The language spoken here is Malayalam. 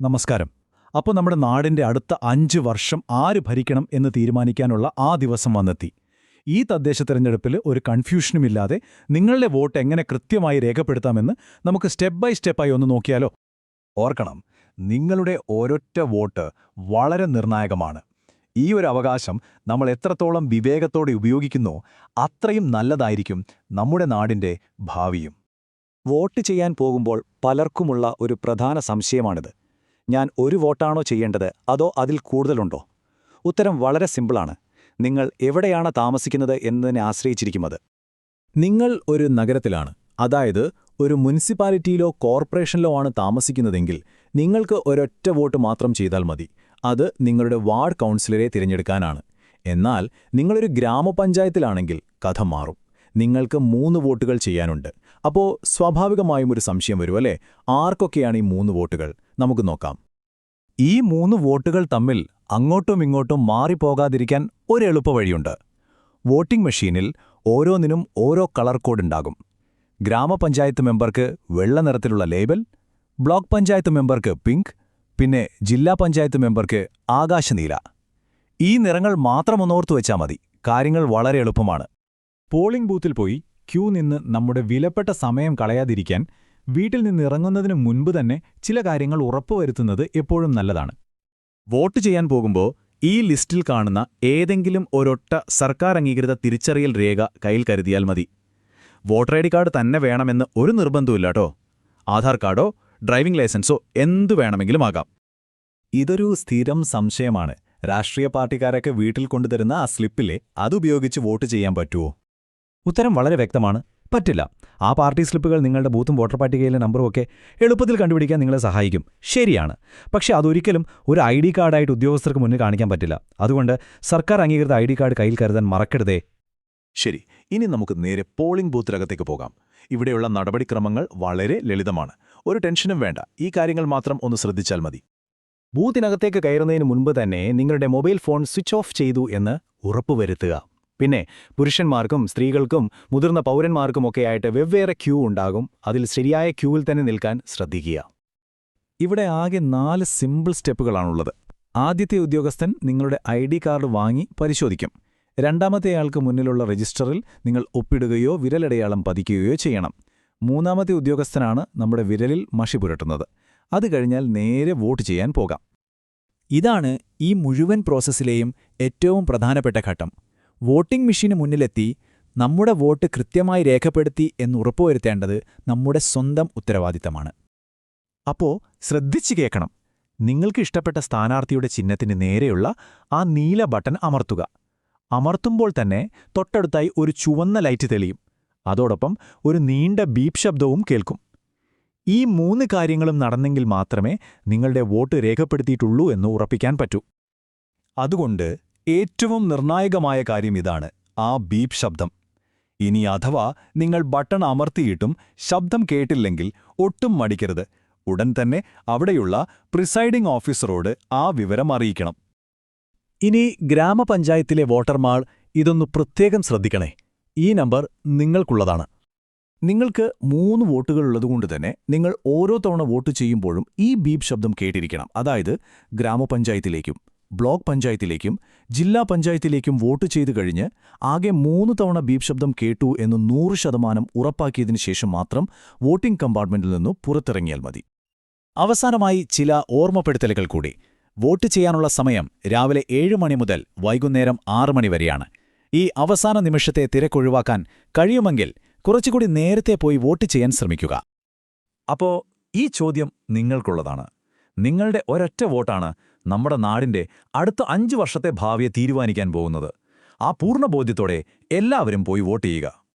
നമസ്കാരം. അപ്പോൾ നമ്മുടെ നാടിന്റെ അടുത്ത അഞ്ച് വർഷം ആര് ഭരിക്കണം എന്ന് തീരുമാനിക്കാനുള്ള ആ ദിവസം വന്നെത്തി. ഈ തദ്ദേശ തിരഞ്ഞെടുപ്പിൽ ഒരു കൺഫ്യൂഷനുമില്ലാതെ നിങ്ങളുടെ വോട്ട് എങ്ങനെ കൃത്യമായി രേഖപ്പെടുത്താമെന്ന് നമുക്ക് സ്റ്റെപ്പ് ബൈ സ്റ്റെപ്പായി ഒന്ന് നോക്കിയാലോ? ഓർക്കണം നിങ്ങളുടെ ഒരൊറ്റ വോട്ട് വളരെ നിർണായകമാണ്. ഈ ഒരു അവകാശം നമ്മൾ എത്രത്തോളം വിവേകത്തോടെ ഉപയോഗിക്കുന്നോ അത്രയും നല്ലതായിരിക്കും നമ്മുടെ നാടിന്റെ ഭാവിയും. വോട്ട് ചെയ്യാൻ പോകുമ്പോൾ പലർക്കുമുള്ള ഒരു പ്രധാന സംശയമാണിത്. ഞാൻ ഒരു വോട്ടാണോ ചെയ്യേണ്ടത്? അതോ അതിൽ കൂടുതലുണ്ടോ? ഉത്തരം വളരെ സിമ്പിളാണ്. നിങ്ങൾ എവിടെയാണ് താമസിക്കുന്നത് എന്നതിനെ ആശ്രയിച്ചിരിക്കുന്നത് നിങ്ങൾ ഒരു നഗരത്തിലാണ്. അതായത് ഒരു മുനിസിപ്പാലിറ്റിയിലോ കോർപ്പറേഷനിലോ ആണ് താമസിക്കുന്നതെങ്കിൽ നിങ്ങൾക്ക് ഒരൊറ്റ വോട്ട് മാത്രം ചെയ്താൽ മതി. അത് നിങ്ങളുടെ വാർഡ് കൗൺസിലറെ തിരഞ്ഞെടുക്കാനാണ്. എന്നാൽ നിങ്ങളൊരു ഗ്രാമപഞ്ചായത്തിലാണെങ്കിൽ കഥ മാറും. നിങ്ങൾക്ക് മൂന്ന് വോട്ടുകൾ ചെയ്യാനുണ്ട്. അപ്പോൾ സ്വാഭാവികമായും ഒരു സംശയം വരും അല്ലേ? ആർക്കൊക്കെയാണ് ഈ മൂന്ന് വോട്ടുകൾ? നമുക്ക് നോക്കാം. ഈ മൂന്ന് വോട്ടുകൾ തമ്മിൽ അങ്ങോട്ടും ഇങ്ങോട്ടും മാറിപ്പോകാതിരിക്കാൻ ഒരു എളുപ്പവഴിയുണ്ട് വോട്ടിംഗ് മെഷീനിൽ ഓരോന്നിനും ഓരോ കളർ കോഡ് ഉണ്ടാകും. ഗ്രാമപഞ്ചായത്ത് മെമ്പർക്ക് വെള്ള നിറത്തിലുള്ള ലേബൽ ബ്ലോക്ക് പഞ്ചായത്ത് മെമ്പർക്ക് പിങ്ക് പിന്നെ ജില്ലാ പഞ്ചായത്ത് മെമ്പർക്ക് ആകാശനീല. ഈ നിറങ്ങൾ മാത്രം ഒന്നോർത്തു വെച്ചാൽ മതി. കാര്യങ്ങൾ വളരെ എളുപ്പമാണ്. പോളിംഗ് ബൂത്തിൽ പോയി ക്യൂ നിന്ന് നമ്മുടെ വിലപ്പെട്ട സമയം കളയാതിരിക്കാൻ വീട്ടിൽ നിന്ന് ഇറങ്ങുന്നതിന് മുൻപ് തന്നെ ചില കാര്യങ്ങൾ ഉറപ്പുവരുത്തുന്നത് എപ്പോഴും നല്ലതാണ്. വോട്ട് ചെയ്യാൻ പോകുമ്പോൾ ഈ ലിസ്റ്റിൽ കാണുന്ന ഏതെങ്കിലും ഒരൊട്ട സർക്കാർ അംഗീകൃത തിരിച്ചറിയൽ രേഖ കയ്യിൽ കരുതിയാൽ മതി. വോട്ടർ ഐ ഡി കാർഡ് തന്നെ വേണമെന്ന് ഒരു നിർബന്ധവും ഇല്ലാട്ടോ ആധാർ കാർഡോ ഡ്രൈവിംഗ് ലൈസൻസോ എന്തു വേണമെങ്കിലും ആകാം. ഇതൊരു സ്ഥിരം സംശയമാണ്. രാഷ്ട്രീയ പാർട്ടിക്കാരൊക്കെ വീട്ടിൽ കൊണ്ടുതരുന്ന ആ സ്ലിപ്പിലെ അതുപയോഗിച്ച് വോട്ട് ചെയ്യാൻ പറ്റുമോ ഉത്തരം വളരെ വ്യക്തമാണ്. പറ്റില്ല. ആ പാർട്ടി സ്ലിപ്പുകൾ നിങ്ങളുടെ ബൂത്തും വോട്ടർ പട്ടികയിലെ നമ്പറും ഒക്കെ എളുപ്പത്തിൽ കണ്ടുപിടിക്കാൻ നിങ്ങളെ സഹായിക്കും. ശരിയാണ്. പക്ഷേ അതൊരിക്കലും ഒരു ഐ ഡി കാർഡായിട്ട് ഉദ്യോഗസ്ഥർക്ക് മുന്നിൽ കാണിക്കാൻ പറ്റില്ല. അതുകൊണ്ട് സർക്കാർ അംഗീകൃത ഐ ഡി കാർഡ് കയ്യിൽ കരുതാൻ മറക്കരുതേ. ശരി. ഇനി നമുക്ക് നേരെ പോളിംഗ് ബൂത്തിനകത്തേക്ക് പോകാം. ഇവിടെയുള്ള നടപടിക്രമങ്ങൾ വളരെ ലളിതമാണ്. ഒരു ടെൻഷനും വേണ്ട. ഈ കാര്യങ്ങൾ മാത്രം ഒന്ന് ശ്രദ്ധിച്ചാൽ മതി. ബൂത്തിനകത്തേക്ക് കയറുന്നതിന് മുൻപ് തന്നെ നിങ്ങളുടെ മൊബൈൽ ഫോൺ സ്വിച്ച് ഓഫ് ചെയ്തു എന്ന് ഉറപ്പുവരുത്തുക. പിന്നെ പുരുഷന്മാർക്കും സ്ത്രീകൾക്കും മുതിർന്ന പൗരന്മാർക്കുമൊക്കെയായിട്ട് വെവ്വേറെ ക്യൂ ഉണ്ടാകും. അതിൽ ശരിയായ ക്യൂവിൽ തന്നെ നിൽക്കാൻ ശ്രദ്ധിക്കുക. ഇവിടെ ആകെ നാല് സിമ്പിൾ സ്റ്റെപ്പുകളാണുള്ളത്. ആദ്യത്തെ ഉദ്യോഗസ്ഥൻ നിങ്ങളുടെ ഐ ഡി കാർഡ് വാങ്ങി പരിശോധിക്കും. രണ്ടാമത്തെയാൾക്ക് മുന്നിലുള്ള രജിസ്റ്ററിൽ നിങ്ങൾ ഒപ്പിടുകയോ വിരലടയാളം പതിക്കുകയോ ചെയ്യണം. മൂന്നാമത്തെ ഉദ്യോഗസ്ഥനാണ് നമ്മുടെ വിരലിൽ മഷി പുരട്ടുന്നത്. അത് കഴിഞ്ഞാൽ നേരെ വോട്ട് ചെയ്യാൻ പോകാം. ഇതാണ് ഈ മുഴുവൻ പ്രോസസ്സിലെയും ഏറ്റവും പ്രധാനപ്പെട്ട ഘട്ടം. വോട്ടിംഗ് മെഷീന് മുന്നിലെത്തി നമ്മുടെ വോട്ട് കൃത്യമായി രേഖപ്പെടുത്തി എന്ന് എന്നുറപ്പുവരുത്തേണ്ടത് നമ്മുടെ സ്വന്തം ഉത്തരവാദിത്തമാണ്. അപ്പോ ശ്രദ്ധിച്ചു കേൾക്കണം. നിങ്ങൾക്ക് ഇഷ്ടപ്പെട്ട സ്ഥാനാർത്ഥിയുടെ ചിഹ്നത്തിന് നേരെയുള്ള ആ നീല ബട്ടൺ അമർത്തുക. അമർത്തുമ്പോൾ തന്നെ തൊട്ടടുത്തായി ഒരു ചുവന്ന ലൈറ്റ് തെളിയും. അതോടൊപ്പം ഒരു നീണ്ട ബീപ് ശബ്ദവും കേൾക്കും. ഈ മൂന്ന് കാര്യങ്ങളും നടന്നെങ്കിൽ മാത്രമേ നിങ്ങളുടെ വോട്ട് രേഖപ്പെടുത്തിയിട്ടുള്ളൂ എന്ന് ഉറപ്പിക്കാൻ പറ്റൂ. അതുകൊണ്ട് ഏറ്റവും നിർണായകമായ കാര്യം ഇതാണ് ആ ബീപ് ശബ്ദം. ഇനി അഥവാ നിങ്ങൾ ബട്ടൺ അമർത്തിയിട്ടും ശബ്ദം കേട്ടില്ലെങ്കിൽ ഒട്ടും മടിക്കരുത്. ഉടൻ തന്നെ അവിടെയുള്ള പ്രിസൈഡിംഗ് ഓഫീസറോട് ആ വിവരം അറിയിക്കണം. ഇനി ഗ്രാമപഞ്ചായത്തിലെ വോട്ടർമാർ ഇതൊന്ന് പ്രത്യേകം ശ്രദ്ധിക്കണേ. ഈ നമ്പർ നിങ്ങൾക്കുള്ളതാണ്. നിങ്ങൾക്ക് മൂന്ന് വോട്ടുകളുള്ളതുകൊണ്ട് തന്നെ നിങ്ങൾ ഓരോ തവണ വോട്ട് ചെയ്യുമ്പോഴും ഈ ബീപ് ശബ്ദം കേട്ടിരിക്കണം. അതായത് ഗ്രാമപഞ്ചായത്തിലേക്കും. ബ്ലോക്ക് പഞ്ചായത്തിലേക്കും ജില്ലാ പഞ്ചായത്തിലേക്കും വോട്ട് ചെയ്തു കഴിഞ്ഞ് ആകെ മൂന്ന് തവണ ബീപ് ശബ്ദം കേട്ടു എന്ന് നൂറ് ശതമാനം ഉറപ്പാക്കിയതിനു ശേഷം മാത്രം വോട്ടിംഗ് കമ്പാർട്ട്മെന്റിൽ നിന്നു പുറത്തിറങ്ങിയാൽ മതി. അവസാനമായി ചില ഓർമ്മപ്പെടുത്തലുകൾ കൂടി. വോട്ട് ചെയ്യാനുള്ള സമയം രാവിലെ ഏഴ് മണി മുതൽ വൈകുന്നേരം ആറ് മണി വരെയാണ്. ഈ അവസാന നിമിഷത്തെ തിരക്കൊഴിവാക്കാൻ കഴിയുമെങ്കിൽ കുറച്ചുകൂടി നേരത്തെ പോയി വോട്ട് ചെയ്യാൻ ശ്രമിക്കുക. അപ്പോ ഈ ചോദ്യം നിങ്ങൾക്കുള്ളതാണ്. നിങ്ങളുടെ ഒരൊറ്റ വോട്ടാണ് നമ്മുടെ നാടിന്റെ അടുത്ത അഞ്ചു വർഷത്തെ ഭാവിയെ തീരുമാനിക്കാൻ പോകുന്നത്. ആ പൂർണ ബോധ്യത്തോടെ എല്ലാവരും പോയി വോട്ട് ചെയ്യുക.